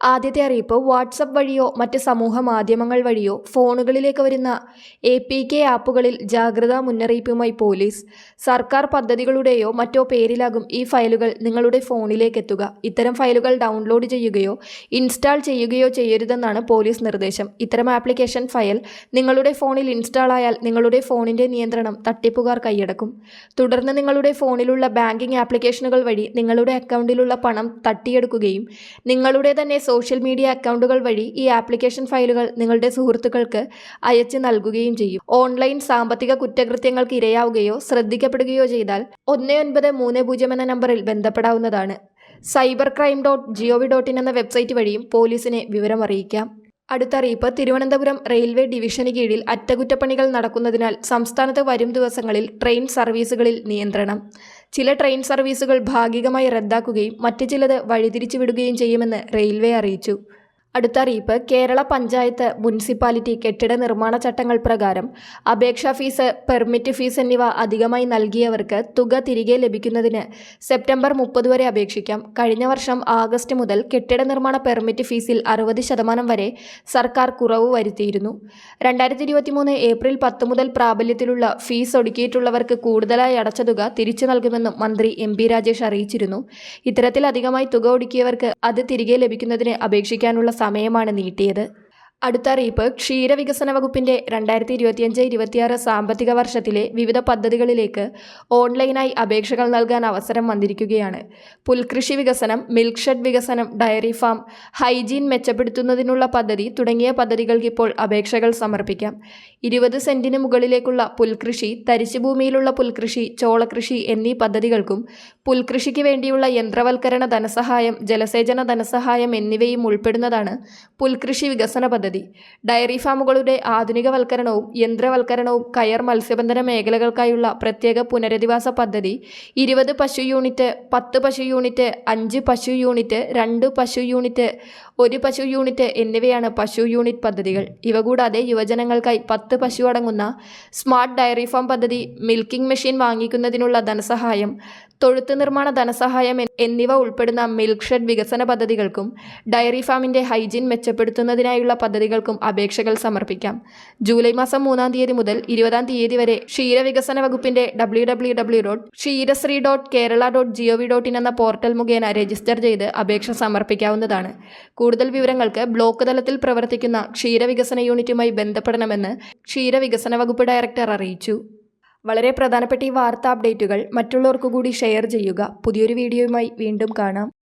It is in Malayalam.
ആദ്യത്തെ അറിയിപ്പ് വാട്സപ്പ് വഴിയോ മറ്റ് സമൂഹ മാധ്യമങ്ങൾ വഴിയോ ഫോണുകളിലേക്ക് വരുന്ന എ പി കെ ആപ്പുകളിൽ ജാഗ്രതാ മുന്നറിയിപ്പുമായി പോലീസ്. സർക്കാർ പദ്ധതികളുടെയോ മറ്റോ പേരിലാകും ഈ ഫയലുകൾ നിങ്ങളുടെ ഫോണിലേക്ക് എത്തുക. ഇത്തരം ഫയലുകൾ ഡൗൺലോഡ് ചെയ്യുകയോ ഇൻസ്റ്റാൾ ചെയ്യുകയോ ചെയ്യരുതെന്നാണ് പോലീസ് നിർദ്ദേശം. ഇത്തരം ആപ്ലിക്കേഷൻ ഫയൽ നിങ്ങളുടെ ഫോണിൽ ഇൻസ്റ്റാൾ ആയാൽ നിങ്ങളുടെ ഫോണിന്റെ നിയന്ത്രണം തട്ടിപ്പുകാർ കൈയടക്കും. തുടർന്ന് നിങ്ങളുടെ ഫോണിലുള്ള ബാങ്കിംഗ് ആപ്ലിക്കേഷനുകൾ വഴി നിങ്ങളുടെ അക്കൗണ്ടിലുള്ള പണം തട്ടിയെടുക്കുകയും നിങ്ങളുടെ തന്നെ സോഷ്യൽ മീഡിയ അക്കൗണ്ടുകൾ വഴി ഈ ആപ്ലിക്കേഷൻ ഫയലുകൾ നിങ്ങളുടെ സുഹൃത്തുക്കൾക്ക് അയച്ചു നൽകുകയും ചെയ്യും. ഓൺലൈൻ സാമ്പത്തിക കുറ്റകൃത്യങ്ങൾക്ക് ഇരയാവുകയോ ശ്രദ്ധിക്കപ്പെടുകയോ ചെയ്താൽ ഒന്ന് ഒൻപത് മൂന്ന് പൂജ്യം എന്ന നമ്പറിൽ ബന്ധപ്പെടാവുന്നതാണ്. Cyber crime dot G O V dot in എന്ന വെബ്സൈറ്റ് വഴിയും പോലീസിനെ വിവരം അറിയിക്കാം അടുത്ത അറിയിപ്പ് തിരുവനന്തപുരം റെയിൽവേ ഡിവിഷന് കീഴിൽ അറ്റകുറ്റപ്പണികൾ നടക്കുന്നതിനാൽ സംസ്ഥാനത്ത് വരും ദിവസങ്ങളിൽ ട്രെയിൻ സർവീസുകളിൽ നിയന്ത്രണം. ചില ട്രെയിൻ സർവീസുകൾ ഭാഗികമായി റദ്ദാക്കുകയും മറ്റു ചിലത് വഴിതിരിച്ചുവിടുകയും ചെയ്യുമെന്ന് റെയിൽവേ അറിയിച്ചു. അടുത്ത അറിയിപ്പ് കേരള പഞ്ചായത്ത് മുനിസിപ്പാലിറ്റി കെട്ടിട നിർമ്മാണ ചട്ടങ്ങൾ പ്രകാരം അപേക്ഷാ ഫീസ് പെർമിറ്റ് ഫീസ് എന്നിവ അധികമായി നൽകിയവർക്ക് തുക തിരികെ ലഭിക്കുന്നതിന് സെപ്റ്റംബർ മുപ്പത് വരെ അപേക്ഷിക്കാം. കഴിഞ്ഞ വർഷം ആഗസ്റ്റ് മുതൽ കെട്ടിട നിർമ്മാണ പെർമിറ്റ് ഫീസിൽ അറുപത് ശതമാനം വരെ സർക്കാർ കുറവ് വരുത്തിയിരുന്നു. രണ്ടായിരത്തി ഇരുപത്തിമൂന്ന് ഏപ്രിൽ പത്ത് മുതൽ പ്രാബല്യത്തിലുള്ള ഫീസ് ഒടുക്കിയിട്ടുള്ളവർക്ക് കൂടുതലായി അടച്ച തുക തിരിച്ചു നൽകുമെന്നും മന്ത്രി എം രാജേഷ് അറിയിച്ചിരുന്നു. ഇത്തരത്തിൽ അധികമായി തുക ഒടുക്കിയവർക്ക് അത് തിരികെ ലഭിക്കുന്നതിന് അപേക്ഷിക്കാനുള്ള സമയമാണ് നീട്ടിയത്. അടുത്ത അറിയിപ്പ് ക്ഷീരവികസന വകുപ്പിന്റെ രണ്ടായിരത്തി ഇരുപത്തിയഞ്ച് ഇരുപത്തിയാറ് സാമ്പത്തിക വർഷത്തിലെ വിവിധ പദ്ധതികളിലേക്ക് ഓൺലൈനായി അപേക്ഷകൾ നൽകാൻ അവസരം വന്നിരിക്കുകയാണ്. പുൽകൃഷി വികസനം മിൽക്ക് ഷെഡ് വികസനം ഡയറി ഫാം ഹൈജീൻ മെച്ചപ്പെടുത്തുന്നതിനുള്ള പദ്ധതി തുടങ്ങിയ പദ്ധതികൾക്ക് ഇപ്പോൾ അപേക്ഷകൾ സമർപ്പിക്കാം. ഇരുപത് സെന്റിന് മുകളിലേക്കുള്ള പുൽകൃഷി തരിശുഭൂമിയിലുള്ള പുൽകൃഷി ചോളകൃഷി എന്നീ പദ്ധതികൾക്കും പുൽകൃഷിക്ക് വേണ്ടിയുള്ള യന്ത്രവൽക്കരണ ധനസഹായം ജലസേചന ധനസഹായം എന്നിവയും ഉൾപ്പെടുന്നതാണ് പുൽകൃഷി വികസന പദ്ധതി. ഡയറി ഫാമുകളുടെ ആധുനികവൽക്കരണവും യന്ത്രവൽക്കരണവും കയർ മത്സ്യബന്ധന മേഖലകൾക്കായുള്ള പ്രത്യേക പുനരധിവാസ പദ്ധതി. ഇരുപത് പശു യൂണിറ്റ് പത്ത് പശു യൂണിറ്റ് അഞ്ച് പശു യൂണിറ്റ് രണ്ട് പശു യൂണിറ്റ് ഒരു പശു യൂണിറ്റ് എന്നിവയാണ് പശു യൂണിറ്റ് പദ്ധതികൾ. ഇവ കൂടാതെ യുവജനങ്ങൾക്കായി പത്ത് പശു അടങ്ങുന്ന സ്മാർട്ട് ഡയറി ഫാം പദ്ധതി മിൽക്കിംഗ് മെഷീൻ വാങ്ങിക്കുന്നതിനുള്ള ധനസഹായം തൊഴുത്ത് നിർമ്മാണ ധനസഹായം എന്നിവ ഉൾപ്പെടുന്ന മിൽക്ക് ഷെഡ് വികസന പദ്ധതികൾക്കും ഡയറി ഫാമിന്റെ ഹൈജീൻ മെച്ചപ്പെടുത്തുന്നതിനായുള്ള പദ്ധതികൾക്കും അപേക്ഷകൾ സമർപ്പിക്കാം. ജൂലൈ മാസം മൂന്നാം തീയതി മുതൽ ഇരുപതാം തീയതി വരെ ക്ഷീര വികസന വകുപ്പിന്റെ W W W dot Ksheerasree dot Kerala dot G O V dot in എന്ന പോർട്ടൽ മുഖേന രജിസ്റ്റർ ചെയ്ത് അപേക്ഷ സമർപ്പിക്കാവുന്നതാണ്. കൂടുതൽ വിവരങ്ങൾക്ക് ബ്ലോക്ക് തലത്തിൽ പ്രവർത്തിക്കുന്ന ക്ഷീര വികസന യൂണിറ്റുമായി ബന്ധപ്പെടണമെന്ന് ക്ഷീര വികസന വകുപ്പ് ഡയറക്ടർ അറിയിച്ചു. വളരെ പ്രധാനപ്പെട്ട ഈ വാർത്താ അപ്ഡേറ്റുകൾ മറ്റുള്ളവർക്ക് കൂടി ഷെയർ ചെയ്യുക. പുതിയൊരു വീഡിയോയുമായി വീണ്ടും കാണാം.